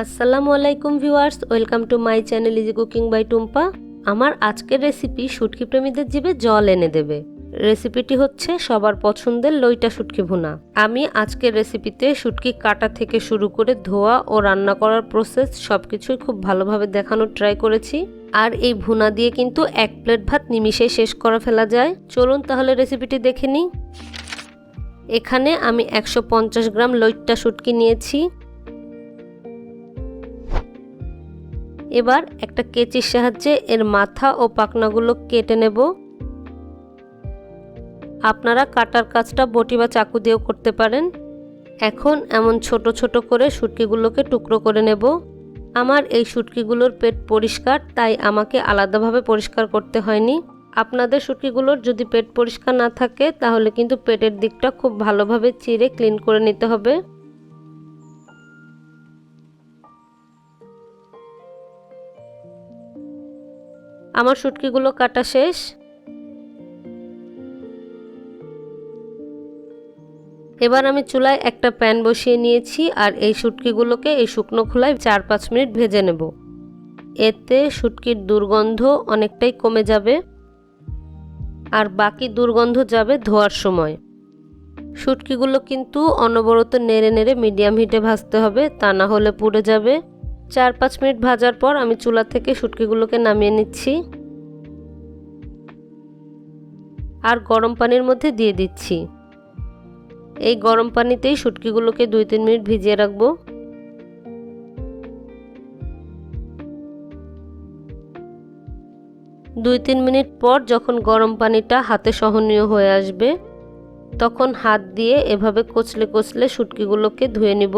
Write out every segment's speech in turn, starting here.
আসসালামু আলাইকুম viewers, welcome to my channel easy cooking by Tumpa. আমার আজকের রেসিপি শুটকি প্রেমীদের জিভে জল এনে দেবে। রেসিপিটি হচ্ছে সবার পছন্দের লইটা শুটকি ভুনা। আমি আজকের রেসিপিতে শুটকি কাটা থেকে শুরু করে ধোয়া ও রান্না করার প্রসেস সব কিছুই খুব ভালোভাবে দেখানোর ট্রাই করেছি। আর এই ভুনা দিয়ে কিন্তু এক প্লেট ভাত নিমিশেই শেষ করা ফেলা যায়। চলুন তাহলে রেসিপিটি দেখে নিই। এখানে আমি একশো পঞ্চাশ গ্রাম লইট্টা শুটকি নিয়েছি। এবার একটা কেচির সাহায্যে এর মাথা ও পাখনাগুলো কেটে নেব। আপনারা কাটার কাজটা বটি বা চাকু দিয়েও করতে পারেন। এখন এমন ছোট ছোট করে শুটকিগুলোকে টুকরো করে নেব। আমার এই শুটকিগুলোর পেট পরিষ্কার, তাই আমাকে আলাদাভাবে পরিষ্কার করতে হয়নি। আপনাদের শুটকিগুলোর যদি পেট পরিষ্কার না থাকে, তাহলে কিন্তু পেটের দিকটা খুব ভালোভাবে চিরে ক্লিন করে নিতে হবে। আমার শুটকিগুলো কাটা শেষ। এবার আমি চুলায় একটা প্যান বসিয়ে নিয়েছি আর এই শুটকিগুলোকে এই শুকনো খোলায় চার পাঁচ মিনিট ভেজে নেব। এতে শুটকির দুর্গন্ধ অনেকটাই কমে যাবে আর বাকি দুর্গন্ধ যাবে ধোয়ার সময়। শুটকিগুলো কিন্তু অনবরত নেড়ে নেড়ে মিডিয়াম হিটে ভাজতে হবে, তা না হলে পুড়ে যাবে। চার পাঁচ মিনিট ভাজার পর আমি চুলা থেকে শুটকিগুলোকে নামিয়ে নিচ্ছি। আর গরম পানির মধ্যে দিয়ে দিচ্ছি। এই গরম পানিতেই শুটকিগুলোকে দুই তিন মিনিট ভিজিয়ে রাখব। দুই তিন মিনিট পর যখন গরম পানিটা হাতে সহনীয় হয়ে আসবে, তখন হাত দিয়ে এভাবে কচলে কচলে শুটকিগুলোকে ধুয়ে নিব।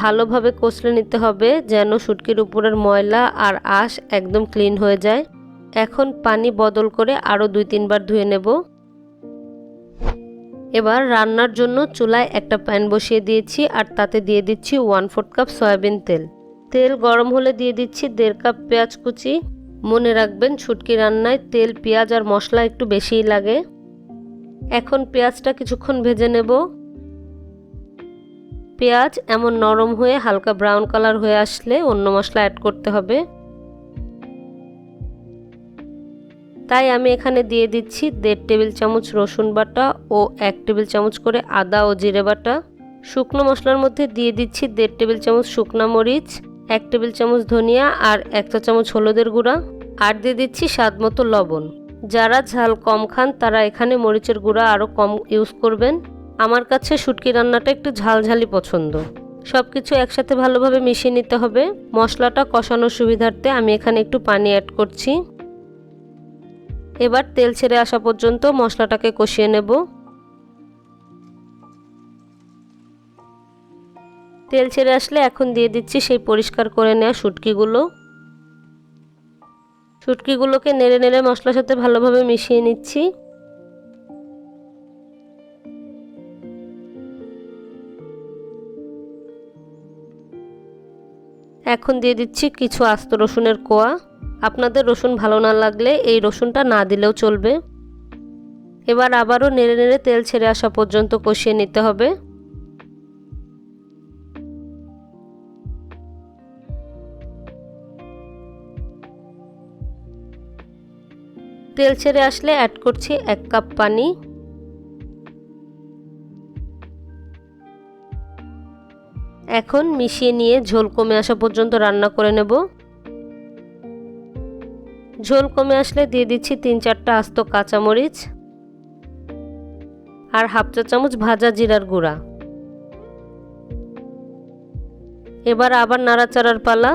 ভালোভাবে কষলে নিতে হবে যেন শুটকির উপরের ময়লা আর আঁশ একদম ক্লিন হয়ে যায়। এখন পানি বদল করে আরও দুই তিনবার ধুয়ে নেব। এবার রান্নার জন্য চুলায় একটা প্যান বসিয়ে দিয়েছি আর তাতে দিয়ে দিচ্ছি ওয়ান ফোর্থ কাপ সয়াবিন তেল। তেল গরম হলে দিয়ে দিচ্ছি দেড় কাপ পেঁয়াজ কুচি। মনে রাখবেন ছুটকি রান্নায় তেল, পেঁয়াজ আর মশলা একটু বেশিই লাগে। এখন পেঁয়াজটা কিছুক্ষণ ভেজে নেব। পেঁয়াজ এমন নরম হয়ে হালকা ব্রাউন কালার হয়ে আসলে অন্য মশলা অ্যাড করতে হবে। তাই আমি এখানে দিয়ে দিচ্ছি দেড় টেবিল চামচ রসুন বাটা ও এক টেবিল চামচ করে আদা ও জিরে বাটা। শুকনো মশলার মধ্যে দিয়ে দিচ্ছি দেড় টেবিল চামচ শুকনা মরিচ, এক টেবিল চামচ ধনিয়া আর এক চা চামচ হলুদের গুঁড়া। আর দিয়ে দিচ্ছি স্বাদ মতো লবণ। যারা ঝাল কম খান তারা এখানে মরিচের গুঁড়া আরও কম ইউজ করবেন। আমার কাছে শুটকি রান্নাটা একটু ঝালঝালি পছন্দ। সব কিছু একসাথে ভালোভাবে মিশিয়ে নিতে হবে। মশলাটা কষানোর সুবিধার্থে আমি এখানে একটু পানি অ্যাড করছি। এবার তেল ছেড়ে আসা পর্যন্ত মশলাটাকে কষিয়ে নেব। তেল ছেড়ে আসলে এখন দিয়ে দিচ্ছি সেই পরিষ্কার করে নেওয়া শুটকিগুলো। শুটকিগুলোকে নেড়ে নেড়ে মশলার সাথে ভালোভাবে মিশিয়ে নিচ্ছি। এখন দিয়ে দিচ্ছি কিছু আস্ত রসুনের কোয়া। আপনাদের রসুন ভালো না লাগলে এই রসুনটা না দিলেও চলবে। এবার আবারও নেড়ে নেড়ে তেল ছেড়ে আসা পর্যন্ত কষিয়ে নিতে হবে। তেল ছেড়ে আসলে অ্যাড করছি এক কাপ পানি। এখন মিশিয়ে নিয়ে ঝোল কমে আসা পর্যন্ত রান্না করে নেব। ঝোল কমে আসলে দিয়ে দিচ্ছি তিন চারটা আস্ত কাঁচামরিচ আর হাফ চা চামচ ভাজা জিরার গুঁড়া। এবার আবার নাড়াচাড়ার পালা।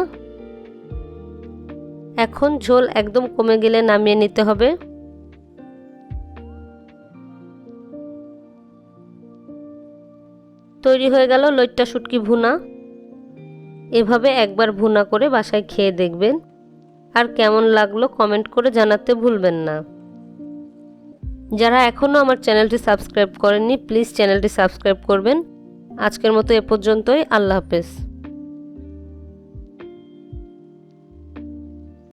এখন ঝোল একদম কমে গেলে নামিয়ে নিতে হবে। তৈরি হয়ে গেল লইট্টা শুটকি ভুনা। এভাবে একবার ভুনা করে বাসায় খেয়ে দেখবেন। আর কেমন লাগল কমেন্ট করে জানাতে ভুলবেন না। যারা এখনও আমার চ্যানেলটি সাবস্ক্রাইব করেননি, প্লিজ চ্যানেলটি সাবস্ক্রাইব করবেন। আজকের মতো এ পর্যন্তই, আল্লাহ হাফেজ।